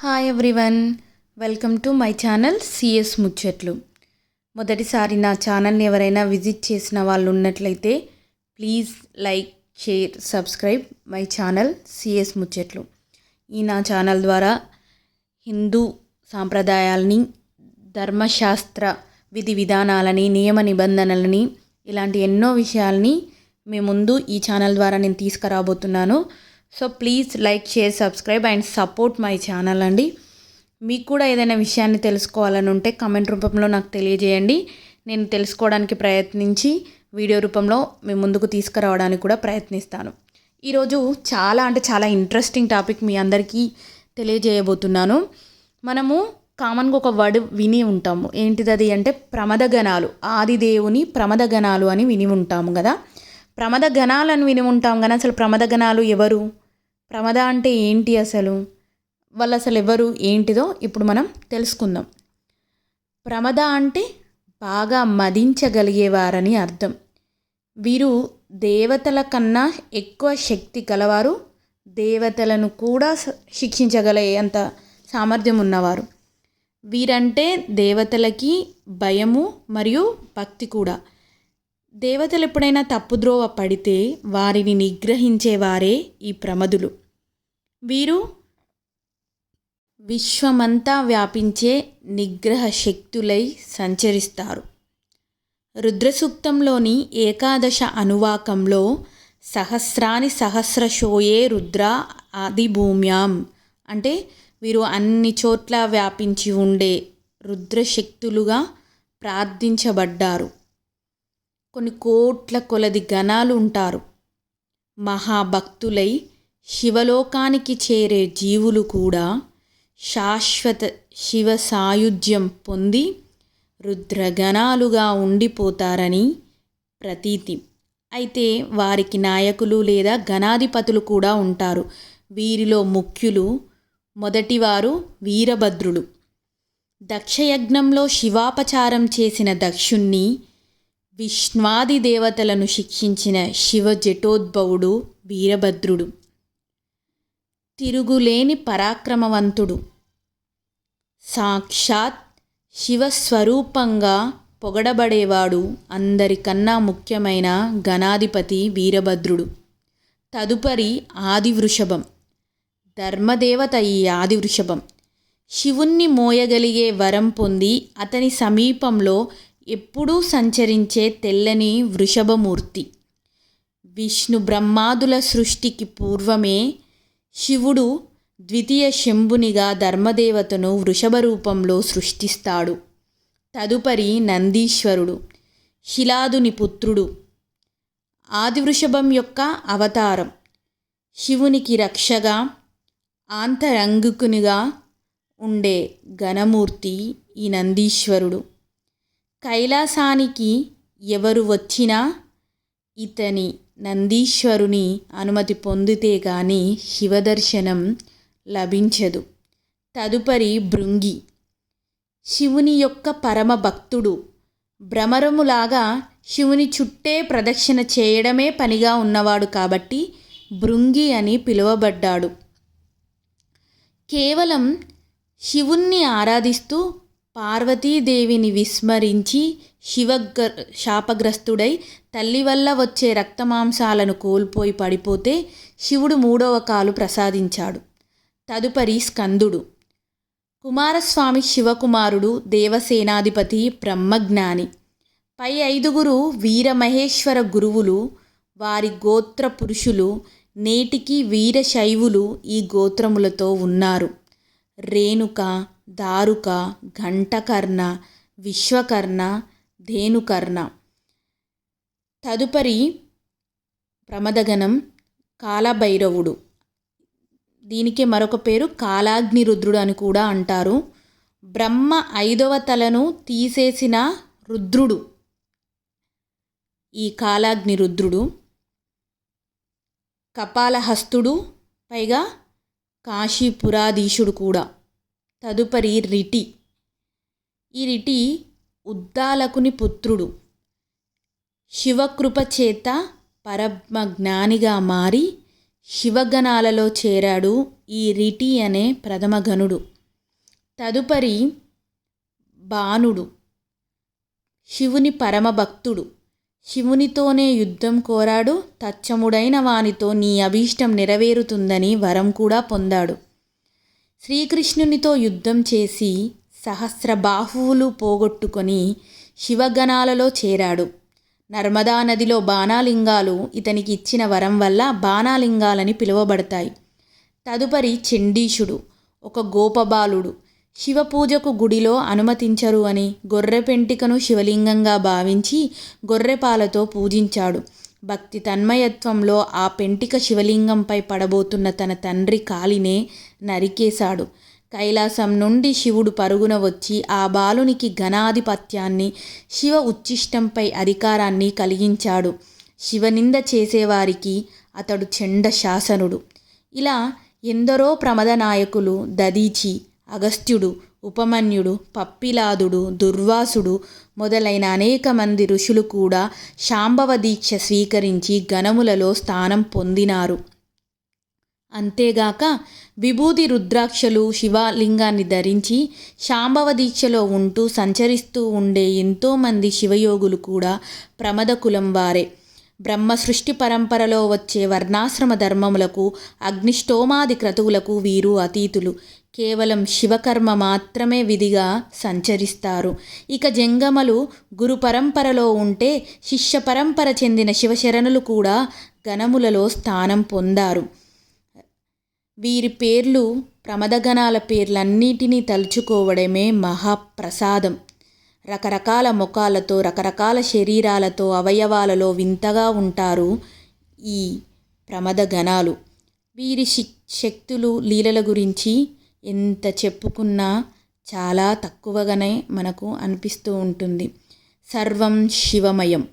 Hi everyone welcome to my channel CS ముచ్చట్లు మొదటిసారి నా ఛానల్ని ఎవరైనా విజిట్ చేసిన వాళ్ళు ఉన్నట్లయితే please like share subscribe my channel CS ముచ్చట్లు ఈ నా ఛానల్ ద్వారా హిందూ సాంప్రదాయాలని ధర్మశాస్త్ర విధి విధానాలని నియమ నిబంధనలని ఇలాంటి ఎన్నో విషయాల్ని మీ ముందు ఈ ఛానల్ ద్వారా నేను తీసుకురాబోతున్నాను. So please like share subscribe and support my channel అండి. మీకు కూడా ఏదైనా విషయాన్ని తెలుసుకోవాలని ఉంటే కమెంట్ రూపంలో నాకు తెలియజేయండి. నేను తెలుసుకోవడానికి ప్రయత్నించి వీడియో రూపంలో మీ ముందుకు తీసుకురావడానికి కూడా ప్రయత్నిస్తాను. ఈరోజు చాలా అంటే చాలా ఇంట్రెస్టింగ్ టాపిక్ మీ అందరికీ తెలియజేయబోతున్నాను. మనము కామన్గా ఒక వర్డ్ విని ఉంటాము. ఏంటిది అది అంటే ప్రమదగణాలు. ఆదిదేవుని ప్రమదగణాలు అని విని ఉంటాము కదా. ప్రమదగణాలు అని విని ఉంటాం కానీ అసలు ప్రమదగణాలు ఎవరు? ప్రమద అంటే ఏంటి అసలు? వాళ్ళు అసలు ఎవరు? ఏంటిదో ఇప్పుడు మనం తెలుసుకుందాం. ప్రమద అంటే బాగా మదించగలిగేవారని అర్థం. వీరు దేవతల కన్నా ఎక్కువ శక్తి కలవారు దేవతలను కూడా శిక్షించగలే శిక్షించగలిగేంత సామర్థ్యం ఉన్నవారు. వీరంటే దేవతలకి భయము మరియు భక్తి కూడా. దేవతలు ఎప్పుడైనా తప్పుద్రోవ పడితే వారిని నిగ్రహించేవారే ఈ ప్రమదులు. వీరు విశ్వమంతా వ్యాపించే నిగ్రహ శక్తులై సంచరిస్తారు. రుద్రసూక్తంలోని ఏకాదశ అనువాకంలో సహస్రాని సహస్రశోయే రుద్ర ఆదిభూమ్యాం. అంటే వీరు అన్ని చోట్ల వ్యాపించి ఉండే రుద్రశక్తులుగా ప్రార్థించబడ్డారు. కొన్ని కోట్ల కొలది గణాలు ఉంటారు మహాభక్తులై శివలోకానికి చేరే జీవులు కూడా శాశ్వత శివ సాయుధ్యం పొంది రుద్రగణాలుగా ఉండిపోతారని ప్రతీతి. అయితే వారికి నాయకులు లేదా గణాధిపతులు కూడా ఉంటారు. వీరిలో ముఖ్యులు మొదటివారు వీరభద్రుడు దక్షయజ్ఞంలో శివాపచారం చేసిన దక్షుణ్ణి విష్ణ్వాది దేవతలను శిక్షించిన శివ జటోద్భవుడు వీరభద్రుడు. తిరుగులేని పరాక్రమవంతుడు. సాక్షాత్ శివస్వరూపంగా పొగడబడేవాడు అందరికన్నా ముఖ్యమైన గణాధిపతి వీరభద్రుడు. తదుపరి ఆదివృషభం. ధర్మదేవత ఈ ఆదివృషభం. శివుణ్ణి మోయగలిగే వరం పొంది అతని సమీపంలో ఎప్పుడూ సంచరించే తెల్లని వృషభమూర్తి. విష్ణు బ్రహ్మాదుల సృష్టికి పూర్వమే శివుడు ద్వితీయ శంభునిగా ధర్మదేవతను వృషభ రూపంలో సృష్టిస్తాడు. తదుపరి నందీశ్వరుడు శిలాదుని పుత్రుడు. ఆదివృషభం యొక్క అవతారం. శివునికి రక్షగా ఆంతరంగుకునిగా ఉండే ఘనమూర్తి ఈ నందీశ్వరుడు. కైలాసానికి ఎవరు వచ్చినా ఇతని నందీశ్వరుని అనుమతి పొందితే గాని శివదర్శనం లభించదు. తదుపరి భృంగి. శివుని యొక్క పరమ భక్తుడు. భ్రమరములాగా శివుని చుట్టే ప్రదక్షిణ చేయడమే పనిగా ఉన్నవాడు కాబట్టి భృంగి అని పిలువబడ్డాడు. కేవలం శివుణ్ణి ఆరాధిస్తూ పార్వతీదేవిని విస్మరించి శివగ్ర శాపగ్రస్తుడై తల్లి వల్ల వచ్చే రక్తమాంసాలను కోల్పోయి పడిపోతే శివుడు మూడవ కాలు ప్రసాదించాడు. తదుపరి స్కందుడు. కుమారస్వామి శివకుమారుడు దేవసేనాధిపతి బ్రహ్మజ్ఞాని. పై ఐదుగురు వీరమహేశ్వర గురువులు వారి గోత్ర పురుషులు నేటికి వీరశైవులు ఈ గోత్రములతో ఉన్నారు. రేణుక దారుక ఘంటకర్ణ విశ్వకర్ణ ధేనుకర్ణ. తదుపరి ప్రమదగణం కాలభైరవుడు. దీనికి మరొక పేరు కాలాగ్నిరుద్రుడు అని కూడా అంటారు. బ్రహ్మ ఐదవ తలను తీసేసిన రుద్రుడు. ఈ కాలాగ్నిరుద్రుడు కపాలహస్తుడు పైగా కాశీపురాధీశుడు కూడా. తదుపరి రిటి. ఈ రిటి ఉద్దాలకుని పుత్రుడు. శివకృప చేత పరమ జ్ఞానిగా మారి శివగణాలలో చేరాడు ఈ రిటి అనే ప్రథమ గణుడు తదుపరి బాణుడు. శివుని పరమభక్తుడు శివునితోనే యుద్ధం కోరాడు. తచ్చముడైన వానితో నీ అభీష్టం నెరవేరుతుందని వరం కూడా పొందాడు. శ్రీకృష్ణునితో యుద్ధం చేసి సహస్ర బాహువులు పోగొట్టుకొని శివగణాలలో చేరాడు. నర్మదా నదిలో బాణాలింగాలు ఇతనికి ఇచ్చిన వరం వల్ల బాణాలింగాలని పిలువబడతాయి. తదుపరి చండీషుడు ఒక గోపబాలుడు. శివపూజకు గుడిలో అనుమతించరు అని గొర్రె పెంటికను శివలింగంగా భావించి గొర్రెపాలతో పూజించాడు. భక్తి తన్మయత్వంలో ఆ పెంటిక శివలింగంపై పడబోతున్న తన తండ్రి కాలినే నరికేశాడు. కైలాసం నుండి శివుడు పరుగున వచ్చి ఆ బాలునికి ఘనాధిపత్యాన్ని శివ ఉచ్ఛిష్టంపై అధికారాన్ని కలిగించాడు. శివనింద చేసేవారికి అతడు చెండ శాసనుడు. ఇలా ఎందరో ప్రమద నాయకులు దదీచి అగస్త్యుడు ఉపమన్యుడు పప్పిలాదుడు దుర్వాసుడు మొదలైన అనేక మంది ఋషులు కూడా శాంభవ దీక్ష స్వీకరించి గణములలో స్థానం పొందినారు. అంతేగాక విభూది రుద్రాక్షలు శివలింగాన్ని ధరించి శాంభవ దీక్షలో ఉంటూ సంచరిస్తూ ఉండే ఎంతోమంది శివయోగులు కూడా ప్రమద కులం వారే. బ్రహ్మ సృష్టి పరంపరలో వచ్చే వర్ణాశ్రమ ధర్మములకు అగ్నిష్టోమాది క్రతువులకు వీరు అతీతులు. కేవలం శివకర్మ మాత్రమే విధిగా సంచరిస్తారు. ఇక జంగమలు గురు పరంపరలో ఉంటే శిష్య పరంపర చెందిన శివశరణులు కూడా గణములలో స్థానం పొందారు. వీరి పేర్లు ప్రమదగణాల పేర్లన్నిటినీ తలుచుకోవడమే మహాప్రసాదం. రకరకాల ముఖాలతో రకరకాల శరీరాలతో అవయవాలలో వింతగా ఉంటారు ఈ ప్రమద గణాలు వీరి శక్తులు లీలల గురించి ఎంత చెప్పుకున్నా చాలా తక్కువగానే మనకు అనిపిస్తూ ఉంటుంది. సర్వం శివమయం.